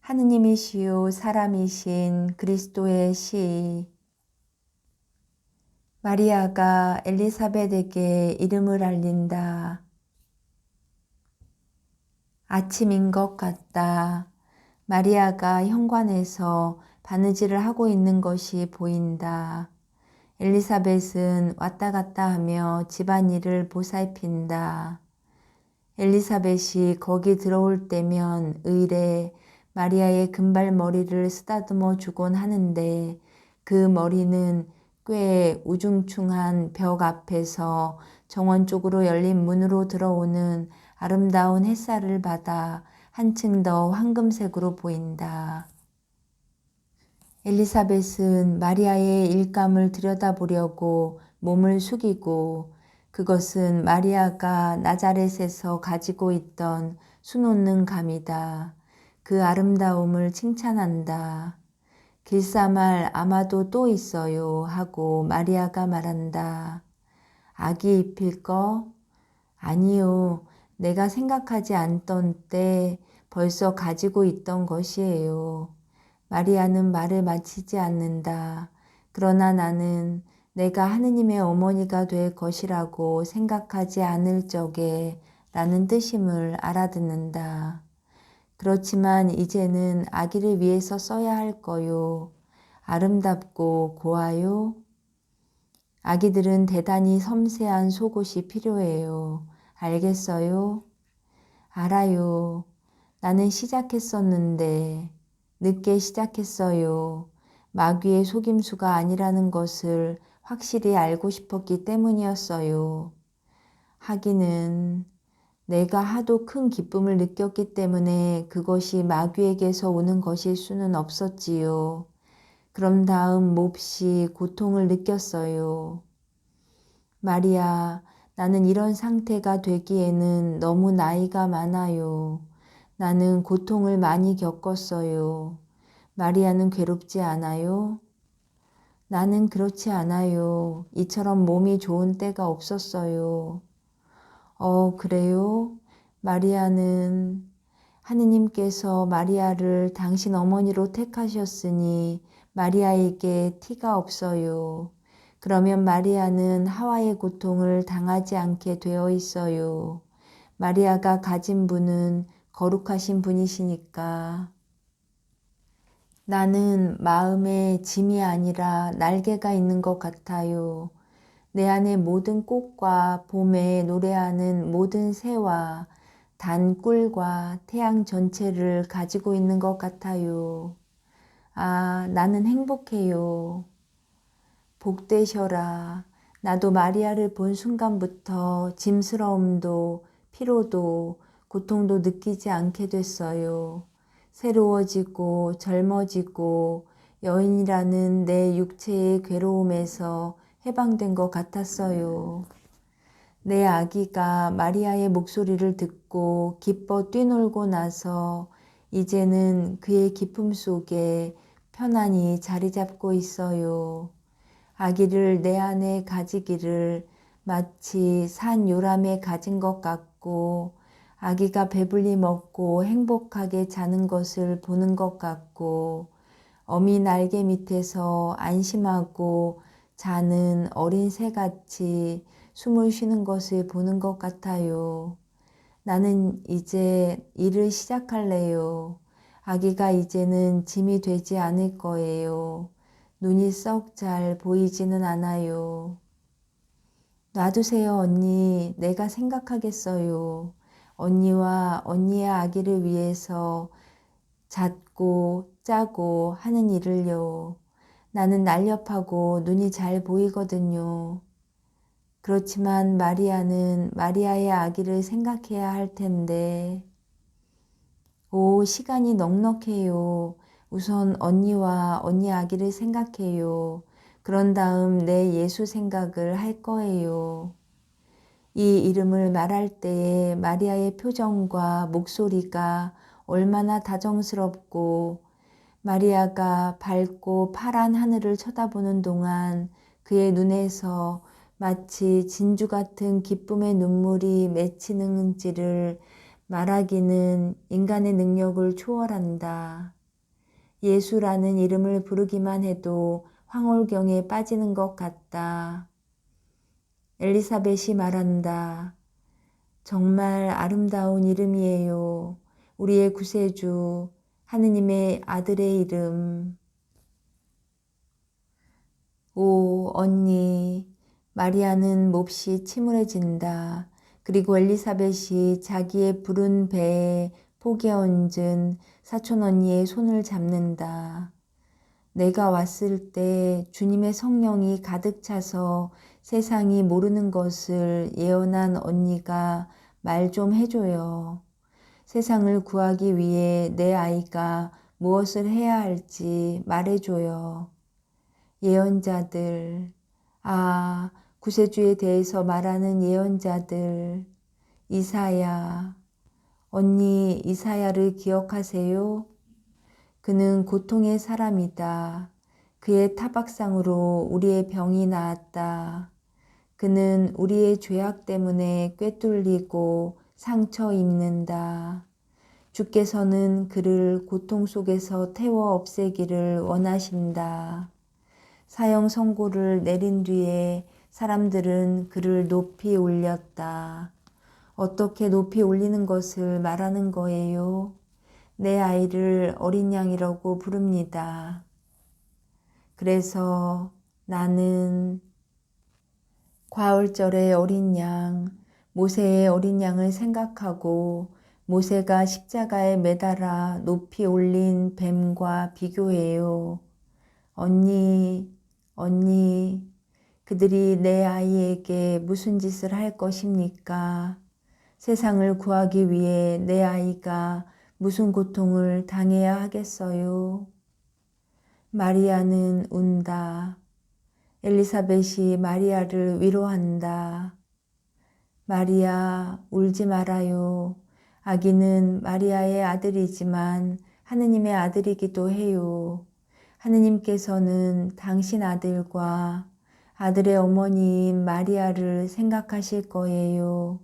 하느님이시요 사람이신 그리스도의 시 마리아가 엘리사벳에게 이름을 알린다. 아침인 것 같다. 마리아가 현관에서 바느질을 하고 있는 것이 보인다. 엘리사벳은 왔다 갔다 하며 집안일을 보살핀다. 엘리사벳이 거기 들어올 때면 의례 마리아의 금발 머리를 쓰다듬어 주곤 하는데 그 머리는 꽤 우중충한 벽 앞에서 정원 쪽으로 열린 문으로 들어오는 아름다운 햇살을 받아 한층 더 황금색으로 보인다. 엘리사벳은 마리아의 일감을 들여다보려고 몸을 숙이고 그것은 마리아가 나자렛에서 가지고 있던 수놓는 감이다. 그 아름다움을 칭찬한다. 길사말 아마도 또 있어요 하고 마리아가 말한다. 아기 입힐 거? 아니요. 내가 생각하지 않던 때 벌써 가지고 있던 것이에요. 마리아는 말을 마치지 않는다. 그러나 나는 내가 하느님의 어머니가 될 것이라고 생각하지 않을 적에 라는 뜻임을 알아듣는다. 그렇지만 이제는 아기를 위해서 써야 할 거요. 아름답고 고와요. 아기들은 대단히 섬세한 속옷이 필요해요. 알겠어요? 알아요. 나는 시작했었는데 늦게 시작했어요. 마귀의 속임수가 아니라는 것을 확실히 알고 싶었기 때문이었어요. 하기는 내가 하도 큰 기쁨을 느꼈기 때문에 그것이 마귀에게서 오는 것일 수는 없었지요. 그럼 다음 몹시 고통을 느꼈어요. 마리아, 나는 이런 상태가 되기에는 너무 나이가 많아요. 나는 고통을 많이 겪었어요. 마리아는 괴롭지 않아요? 나는 그렇지 않아요. 이처럼 몸이 좋은 때가 없었어요. 어, 그래요? 마리아는 하느님께서 마리아를 당신 어머니로 택하셨으니 마리아에게 티가 없어요. 그러면 마리아는 하와의 고통을 당하지 않게 되어 있어요. 마리아가 가진 분은 거룩하신 분이시니까. 나는 마음에 짐이 아니라 날개가 있는 것 같아요. 내 안에 모든 꽃과 봄에 노래하는 모든 새와 단 꿀과 태양 전체를 가지고 있는 것 같아요. 아, 나는 행복해요. 복되셔라. 나도 마리아를 본 순간부터 짐스러움도 피로도 고통도 느끼지 않게 됐어요. 새로워지고 젊어지고 여인이라는 내 육체의 괴로움에서 해방된 것 같았어요. 내 아기가 마리아의 목소리를 듣고 기뻐 뛰놀고 나서 이제는 그의 기쁨 속에 편안히 자리 잡고 있어요. 아기를 내 안에 가지기를 마치 산 요람에 가진 것 같고 아기가 배불리 먹고 행복하게 자는 것을 보는 것 같고 어미 날개 밑에서 안심하고 자는 어린 새같이 숨을 쉬는 것을 보는 것 같아요. 나는 이제 일을 시작할래요. 아기가 이제는 짐이 되지 않을 거예요. 눈이 썩 잘 보이지는 않아요. 놔두세요, 언니. 내가 생각하겠어요. 언니와 언니의 아기를 위해서 잣고 짜고 하는 일을요. 나는 날렵하고 눈이 잘 보이거든요. 그렇지만 마리아는 마리아의 아기를 생각해야 할 텐데, 오, 시간이 넉넉해요. 우선 언니와 언니 아기를 생각해요. 그런 다음 내 예수 생각을 할 거예요. 이 이름을 말할 때에 마리아의 표정과 목소리가 얼마나 다정스럽고 마리아가 밝고 파란 하늘을 쳐다보는 동안 그의 눈에서 마치 진주 같은 기쁨의 눈물이 맺히는지를 말하기는 인간의 능력을 초월한다. 예수라는 이름을 부르기만 해도 황홀경에 빠지는 것 같다. 엘리사벳이 말한다. 정말 아름다운 이름이에요. 우리의 구세주, 하느님의 아들의 이름. 오, 언니. 마리아는 몹시 침울해진다. 그리고 엘리사벳이 자기의 푸른 배에 포개 얹은 사촌 언니의 손을 잡는다. 내가 왔을 때 주님의 성령이 가득 차서 세상이 모르는 것을 예언한 언니가 말 좀 해줘요. 세상을 구하기 위해 내 아이가 무엇을 해야 할지 말해줘요. 예언자들, 아, 구세주에 대해서 말하는 예언자들, 이사야, 언니 이사야를 기억하세요? 그는 고통의 사람이다. 그의 타박상으로 우리의 병이 나았다. 그는 우리의 죄악 때문에 꿰뚫리고 상처 입는다. 주께서는 그를 고통 속에서 태워 없애기를 원하신다. 사형 선고를 내린 뒤에 사람들은 그를 높이 올렸다. 어떻게 높이 올리는 것을 말하는 거예요? 내 아이를 어린 양이라고 부릅니다. 그래서 나는 과월절의 어린 양, 모세의 어린 양을 생각하고 모세가 십자가에 매달아 높이 올린 뱀과 비교해요. 언니, 언니, 그들이 내 아이에게 무슨 짓을 할 것입니까? 세상을 구하기 위해 내 아이가 무슨 고통을 당해야 하겠어요? 마리아는 운다. 엘리사벳이 마리아를 위로한다. 마리아, 울지 말아요. 아기는 마리아의 아들이지만 하느님의 아들이기도 해요. 하느님께서는 당신 아들과 아들의 어머니인 마리아를 생각하실 거예요.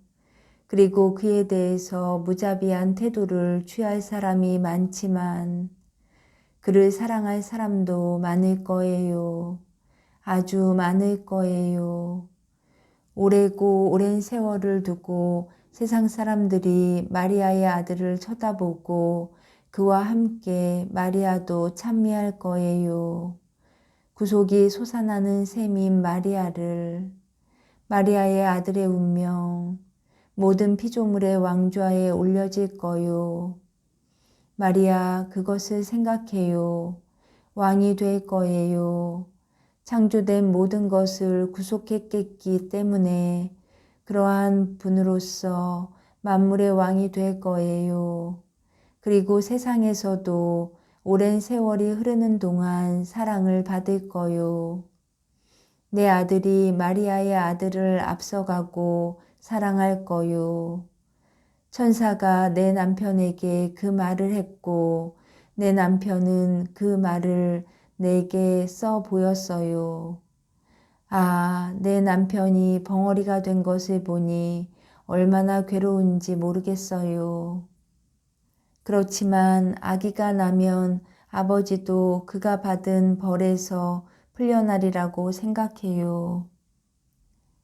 그리고 그에 대해서 무자비한 태도를 취할 사람이 많지만 그를 사랑할 사람도 많을 거예요. 아주 많을 거예요. 오래고 오랜 세월을 두고 세상 사람들이 마리아의 아들을 쳐다보고 그와 함께 마리아도 찬미할 거예요. 구속이 솟아나는 셈인 마리아를 마리아의 아들의 운명 모든 피조물의 왕좌에 올려질 거요. 마리아 그것을 생각해요. 왕이 될 거예요. 창조된 모든 것을 구속했겠기 때문에 그러한 분으로서 만물의 왕이 될 거예요. 그리고 세상에서도 오랜 세월이 흐르는 동안 사랑을 받을 거요. 내 아들이 마리아의 아들을 앞서가고 사랑할 거요. 천사가 내 남편에게 그 말을 했고 내 남편은 그 말을 내게 써 보였어요. 아, 내 남편이 벙어리가 된 것을 보니 얼마나 괴로운지 모르겠어요. 그렇지만 아기가 나면 아버지도 그가 받은 벌에서 풀려나리라고 생각해요.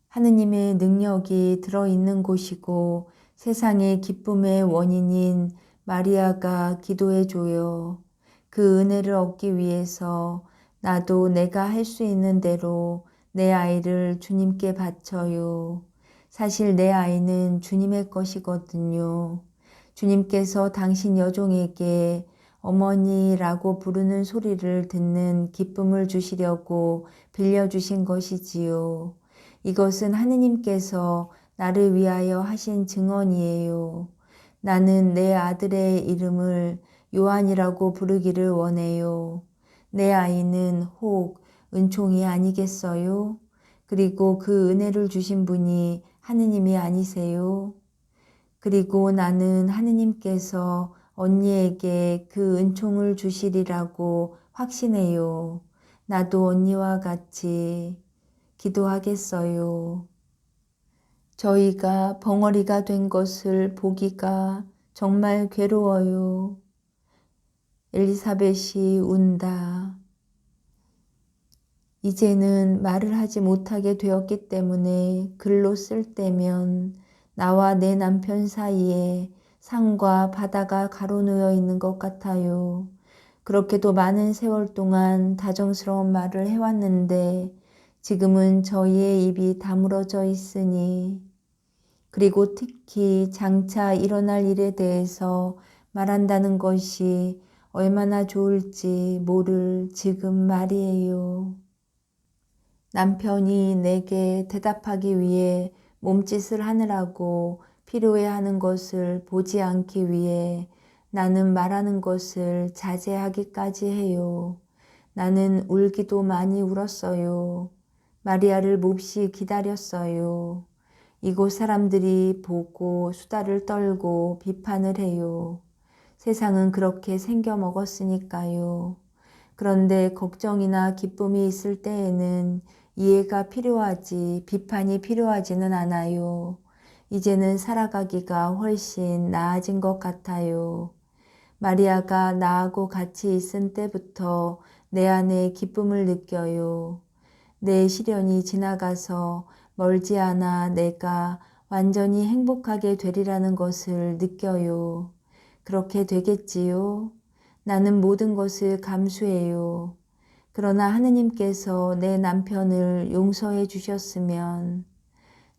하느님의 능력이 들어있는 곳이고 세상의 기쁨의 원인인 마리아가 기도해줘요. 그 은혜를 얻기 위해서 나도 내가 할 수 있는 대로 내 아이를 주님께 바쳐요. 사실 내 아이는 주님의 것이거든요. 주님께서 당신 여종에게 어머니라고 부르는 소리를 듣는 기쁨을 주시려고 빌려주신 것이지요. 이것은 하느님께서 나를 위하여 하신 증언이에요. 나는 내 아들의 이름을 요한이라고 부르기를 원해요. 내 아이는 혹 은총이 아니겠어요? 그리고 그 은혜를 주신 분이 하느님이 아니세요? 그리고 나는 하느님께서 언니에게 그 은총을 주시리라고 확신해요. 나도 언니와 같이 기도하겠어요. 저희가 벙어리가 된 것을 보기가 정말 괴로워요. 엘리사벳이 운다. 이제는 말을 하지 못하게 되었기 때문에 글로 쓸 때면 나와 내 남편 사이에 산과 바다가 가로놓여 있는 것 같아요. 그렇게도 많은 세월 동안 다정스러운 말을 해왔는데 지금은 저희의 입이 다물어져 있으니 그리고 특히 장차 일어날 일에 대해서 말한다는 것이 얼마나 좋을지 모를 지금 말이에요. 남편이 내게 대답하기 위해 몸짓을 하느라고 필요해하는 것을 보지 않기 위해 나는 말하는 것을 자제하기까지 해요. 나는 울기도 많이 울었어요. 마리아를 몹시 기다렸어요. 이곳 사람들이 보고 수다를 떨고 비판을 해요. 세상은 그렇게 생겨 먹었으니까요. 그런데 걱정이나 기쁨이 있을 때에는 이해가 필요하지 비판이 필요하지는 않아요. 이제는 살아가기가 훨씬 나아진 것 같아요. 마리아가 나하고 같이 있은 때부터 내 안에 기쁨을 느껴요. 내 시련이 지나가서 멀지 않아 내가 완전히 행복하게 되리라는 것을 느껴요. 그렇게 되겠지요. 나는 모든 것을 감수해요. 그러나 하느님께서 내 남편을 용서해 주셨으면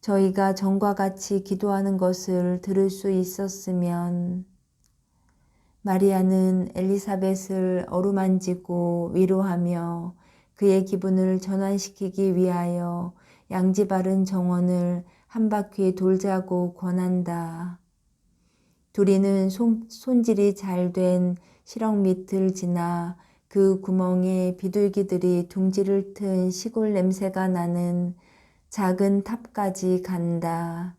저희가 전과 같이 기도하는 것을 들을 수 있었으면 마리아는 엘리사벳을 어루만지고 위로하며 그의 기분을 전환시키기 위하여 양지 바른 정원을 한 바퀴 돌자고 권한다. 둘이는 손, 손질이 잘된 시렁 밑을 지나 그 구멍에 비둘기들이 둥지를 튼 시골 냄새가 나는 작은 탑까지 간다.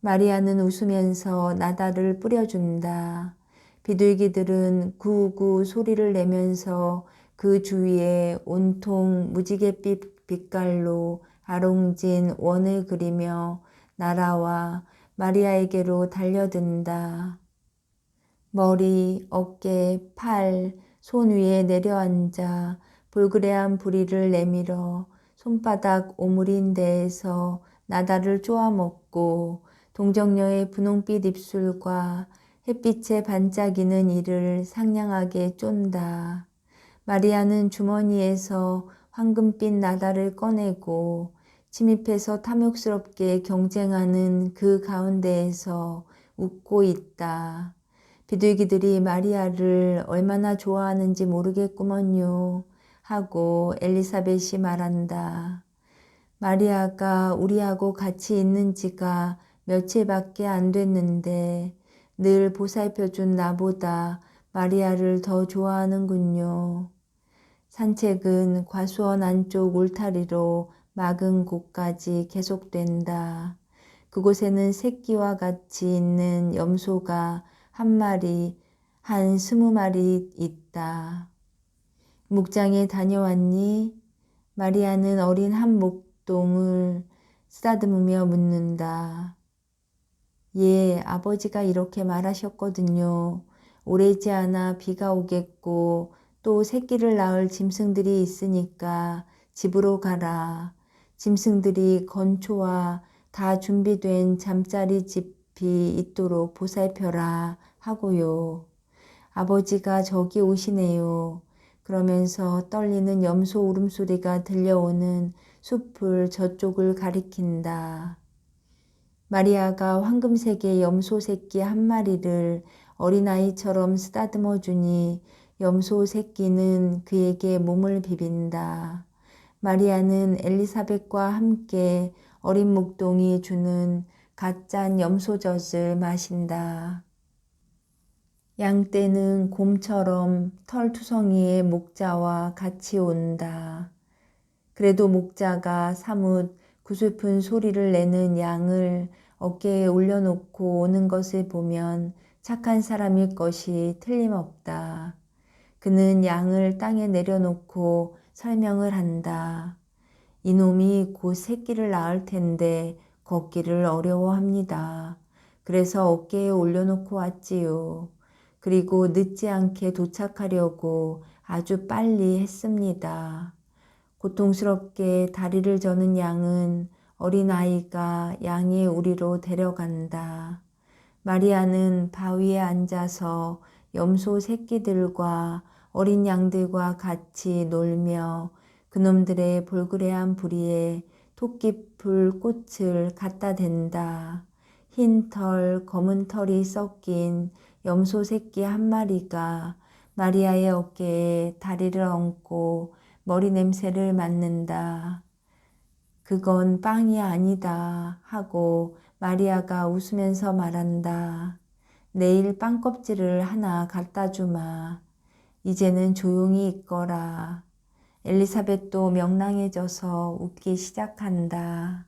마리아는 웃으면서 나다를 뿌려준다. 비둘기들은 구구 소리를 내면서 그 주위에 온통 무지갯빛 빛깔로 아롱진 원을 그리며 날아와 마리아에게로 달려든다. 머리, 어깨, 팔, 손 위에 내려앉아 불그레한 부리를 내밀어 손바닥 오므린 데에서 나다를 쪼아먹고 동정녀의 분홍빛 입술과 햇빛에 반짝이는 이를 상냥하게 쫀다. 마리아는 주머니에서 황금빛 나다를 꺼내고 침입해서 탐욕스럽게 경쟁하는 그 가운데에서 웃고 있다. 비둘기들이 마리아를 얼마나 좋아하는지 모르겠구먼요. 하고 엘리사벳이 말한다. 마리아가 우리하고 같이 있는 지가 며칠밖에 안 됐는데 늘 보살펴준 나보다 마리아를 더 좋아하는군요. 산책은 과수원 안쪽 울타리로 막은 곳까지 계속된다. 그곳에는 새끼와 같이 있는 염소가 한 마리, 한 스무 마리 있다. 목장에 다녀왔니? 마리아는 어린 한 목동을 쓰다듬으며 묻는다. 예, 아버지가 이렇게 말하셨거든요. 오래지 않아 비가 오겠고 또 새끼를 낳을 짐승들이 있으니까 집으로 가라. 짐승들이 건초와 다 준비된 잠자리 집이 있도록 보살펴라 하고요. 아버지가 저기 오시네요. 그러면서 떨리는 염소 울음소리가 들려오는 숲을 저쪽을 가리킨다. 마리아가 황금색의 염소 새끼 한 마리를 어린아이처럼 쓰다듬어 주니 염소 새끼는 그에게 몸을 비빈다. 마리아는 엘리사벳과 함께 어린 목동이 주는 갓짠 염소젖을 마신다. 양떼는 곰처럼 털투성이의 목자와 같이 온다. 그래도 목자가 사뭇 구슬픈 소리를 내는 양을 어깨에 올려놓고 오는 것을 보면 착한 사람일 것이 틀림없다. 그는 양을 땅에 내려놓고 설명을 한다. 이놈이 곧 새끼를 낳을 텐데 걷기를 어려워합니다. 그래서 어깨에 올려놓고 왔지요. 그리고 늦지 않게 도착하려고 아주 빨리 했습니다. 고통스럽게 다리를 저는 양은 어린아이가 양의 우리로 데려간다. 마리아는 바위에 앉아서 염소 새끼들과 어린 양들과 같이 놀며 그놈들의 볼그레한 부리에 토끼풀 꽃을 갖다 댄다. 흰 털, 검은 털이 섞인 염소 새끼 한 마리가 마리아의 어깨에 다리를 얹고 머리 냄새를 맡는다. 그건 빵이 아니다 하고 마리아가 웃으면서 말한다. 내일 빵 껍질을 하나 갖다 주마. 이제는 조용히 있거라. 엘리사벳도 명랑해져서 웃기 시작한다.